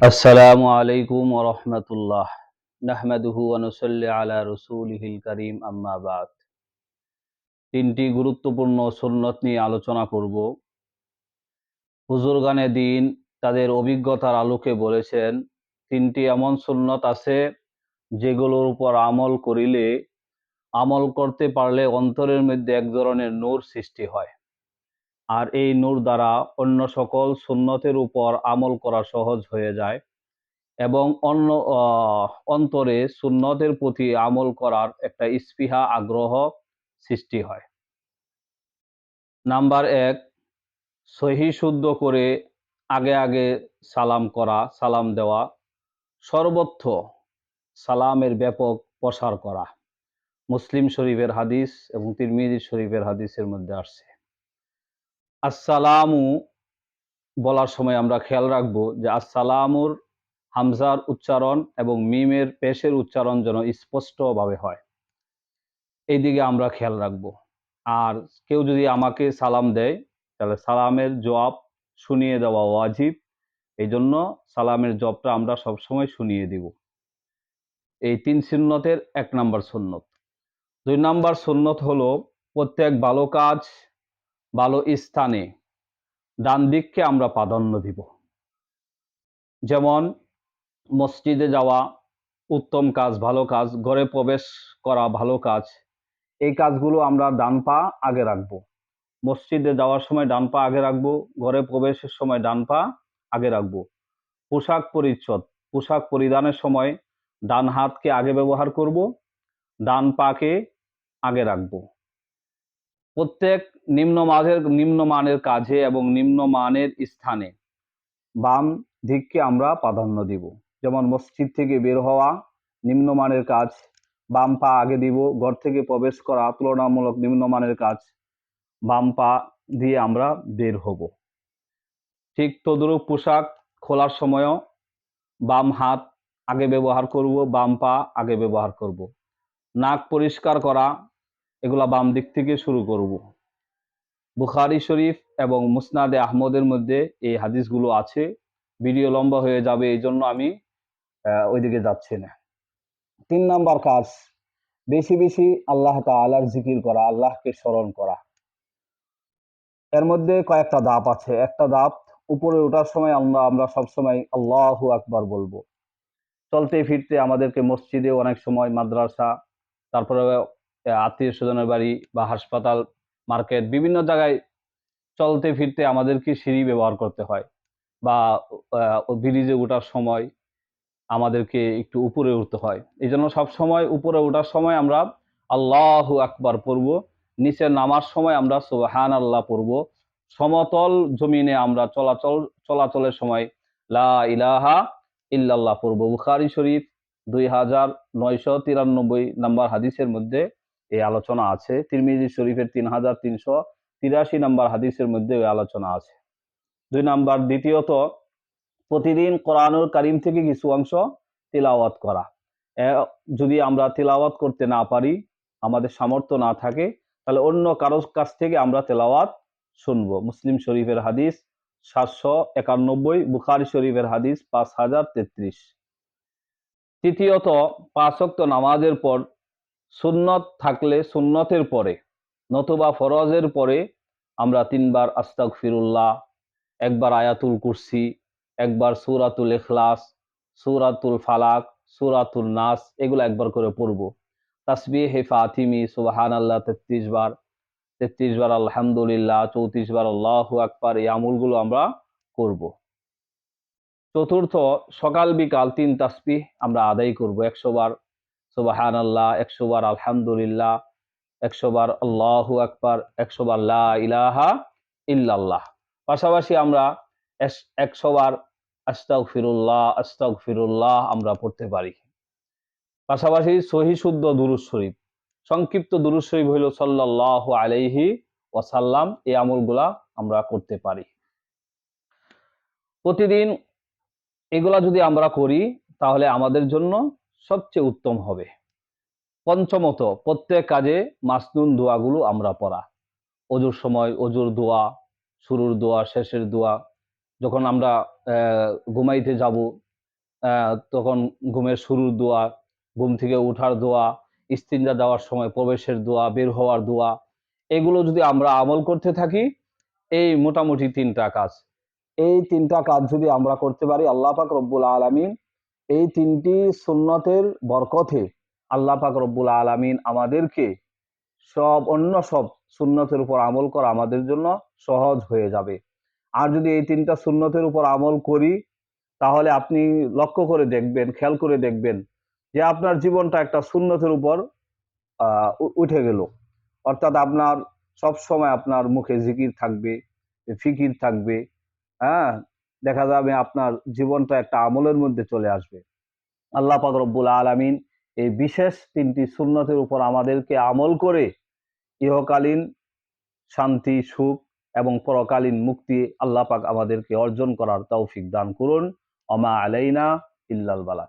আসসালামু আলাইকুম রহমতুল্লাহ। নাহমাদুহু অনুসল্লি আলা রসুলিহিল করিম, আম্মা বাদ। তিনটি গুরুত্বপূর্ণ সুন্নত নিয়ে আলোচনা করব। হুজুরগানে দিন তাদের অভিজ্ঞতার আলোকে বলেছেন, তিনটি এমন সুন্নত আছে যেগুলোর উপর আমল করিলে, আমল করতে পারলে অন্তরের মধ্যে এক ধরনের নূর সৃষ্টি হয়। আর এই নূর দ্বারা অন্য সকল সুন্নতের উপর আমল করা সহজ হয়ে যায় এবং অন্য অন্তরে সুন্নতের প্রতি আমল করার একটা স্পৃহা আগ্রহ সৃষ্টি হয়। নাম্বার এক, সহি শুদ্ধ করে আগে আগে সালাম করা, সালাম দেওয়া। সর্বত্র সালামের ব্যাপক প্রসার করা। মুসলিম শরীফের হাদিস এবং তিরমিজি শরীফের হাদিসের মধ্যে আসছে। আসসালামু বলার সময় আমরা খেয়াল রাখব যে আসসালামুর হামজার উচ্চারণ এবং মিমের পেশের উচ্চারণ যেন স্পষ্টভাবে হয়। এই দিকে আমরা খেয়াল রাখব। আর কেউ যদি আমাকে সালাম দেয়, তাহলে সালামের জবাব শুনিয়ে দেওয়া ওয়াজিব। এই জন্য সালামের জবটা আমরা সবসময় শুনিয়ে দিব। এই তিন সুন্নতের এক নাম্বার সুন্নত। দুই নাম্বার সুন্নত হলো, প্রত্যেক ভালো কাজ ভালো স্থানে ডান দিককে আমরা প্রাধান্য দিব। যেমন, মসজিদে যাওয়া উত্তম কাজ, ভালো কাজ, ঘরে প্রবেশ করা ভালো কাজ, এই কাজগুলো আমরা ডান পা আগে রাখব। মসজিদে যাওয়ার সময় ডান পা আগে রাখব, ঘরে প্রবেশের সময় ডান পা আগে রাখব। পোশাক পরিচ্ছদ, পোশাক পরিধানের সময় ডান হাতকে আগে ব্যবহার করব, ডান পাকে আগে রাখব। প্রত্যেক নিম্নমানের নিম্নমানের কাজে এবং নিম্নমানের স্থানে বাম দিককে আমরা প্রাধান্য দিব। যেমন মসজিদ থেকে বের হওয়া, নিম্নমানের কাজ, বাম পা আগে দিব, ঘর থেকে প্রবেশ করা, তুলনামূলক নিম্নমানের কাজ, বাম পা দিয়ে আমরা বের হব। ঠিক তদুরূপ পোশাক খোলার সময়ও বাম হাত আগে ব্যবহার করব, বাম পা আগে ব্যবহার করব। নাক পরিষ্কার করা এগুলা বাম দিক থেকে শুরু করব। বুখারি শরীফ এবং মুসনাদে আহমদের মধ্যে এই হাদিসগুলো আছে। ভিডিও লম্বা হয়ে যাবে, এই জন্য আমি ওইদিকে যাচ্ছি না। তিন নাম্বার কাজ, বেশি বেশি আল্লাহ তাআলার জিকির করা, আল্লাহকে স্মরণ করা। এর মধ্যে কয়েকটা ধাপ আছে। একটা ধাপ উপরে ওঠার সময় আমরা আমরা সবসময় আল্লাহু আকবার বলব। চলতে ফিরতে আমাদেরকে মসজিদে অনেক সময় মাদ্রাসা, তারপরে আত্মীয় স্বজনের বাড়ি বা হাসপাতাল, মার্কেট, বিভিন্ন জায়গায় চলতে ফিরতে আমাদেরকে সিঁড়ি ব্যবহার করতে হয় বা ব্রিজে ওঠার সময় আমাদেরকে একটু উপরে উঠতে হয়। এই জন্য সবসময় উপরে ওঠার সময় আমরা আল্লাহু আকবার পড়ব, নিচে নামার সময় আমরা সুবহান আল্লাহ পড়ব। সমতল জমিনে আমরা চলাচল, চলাচলের সময় লা ইলাহা ইল্লাল্লাহ পড়ব। বুখারি শরীফ দুই হাজার নয়শো তিরানব্বই নাম্বার হাদিসের মধ্যে এই আলোচনা আছে। তিরমিজি শরীফের তিন হাজার তিনশো তিরাশি নাম্বার হাদিসের মধ্যে এই আলোচনা আছে। দুই নাম্বার, দ্বিতীয়ত, প্রতিদিন কোরআনুল কারিম থেকে কিছু অংশ তিলাওয়াত করা। যদি আমরা তিলাওয়াত করতে না পারি, আমাদের সামর্থ্য না থাকে, তাহলে অন্য কারোর কাছ থেকে আমরা তেলাওয়াত শুনব। মুসলিম শরীফের হাদিস সাতশো একানব্বই, বুখারি শরীফের হাদিস পাঁচ হাজার তেত্রিশ। তৃতীয়ত পাঁচক্ত নামাজের পর সুন্নত থাকলে সুন্নতের পরে, নতুবা ফরজের পরে আমরা তিনবার আস্তাক ফিরুল্লাহ একবার আয়াতুল কুরসি, একবার সূরাতুল ইখলাস, সূরাতুল ফালাক সুরাতুল নাস, এগুলো একবার করে পড়ব। তাসবি হে ফাতিমি সুবাহান আল্লাহ তেত্রিশ বার তেত্রিশ বার আলহামদুলিল্লাহ, চৌত্রিশ বার আল্লাহু আকবার, এই আমলগুলো আমরা করব। চতুর্থ, সকাল বিকাল তিন তাসবিহ আমরা আদায় করব, একশো বার সুবাহান আল্লাহ একশো বার আলহামদুলিল্লাহ, একশো বার একশো বার পাশাপাশি আমরা একশো বার ফিরুল্লাহ ফিরুল্লাহ আমরা পড়তে পারি। পাশাপাশি সহি শুদ্ধ দুরুজ শরীফ, সংক্ষিপ্ত দুরুজ শরীফ হইল সাল্লাহ আলাইহি ওয়াসাল্লাম, এই আমলগুলা আমরা করতে পারি। প্রতিদিন এগুলা যদি আমরা করি, তাহলে আমাদের জন্য সবচেয়ে উত্তম হবে। পঞ্চমত, প্রত্যেক কাজে মাসনুন দোয়াগুলো আমরা পড়া। অজুর সময় অজুর দোয়া, শুরুর দোয়া, শেষের দোয়া। যখন আমরা ঘুমাইতে যাব তখন ঘুমের শুরুর দোয়া, ঘুম থেকে ওঠার দোয়া, ইস্তিনজা দেওয়ার সময় প্রবেশের দোয়া, বের হওয়ার দোয়া, এগুলো যদি আমরা আমল করতে থাকি, এই মোটামুটি তিনটা কাজ। এই তিনটা কাজ যদি আমরা করতে পারি, আল্লাহ পাক রব্বুল আলামিন এই তিনটি সুন্নতের বরকতে আল্লাহ পাক রব্বুল আলামিন আমাদেরকে সব, অন্য সব সুন্নতের উপর আমল করা আমাদের জন্য সহজ হয়ে যাবে। আর যদি এই তিনটা সুন্নতের উপর আমল করি, তাহলে আপনি লক্ষ্য করে দেখবেন, খেয়াল করে দেখবেন যে আপনার জীবনটা একটা সুন্নতের উপর উঠে গেল। অর্থাৎ আপনার সব সময় আপনার মুখে জিকির থাকবে, ফিকির থাকবে হ্যাঁ? দেখা যাবে আপনার জীবনটা একটা আমলের মধ্যে চলে আসবে। আল্লাহ পাক রব্বুল আলমিন এই বিশেষ তিনটি সুন্নতের উপর আমাদেরকে আমল করে ইহকালীন শান্তি, সুখ এবং পরকালীন মুক্তি আল্লাহ পাক আমাদেরকে অর্জন করার তৌফিক দান করুন। অমা আলাইনা ইল্লাল বালা।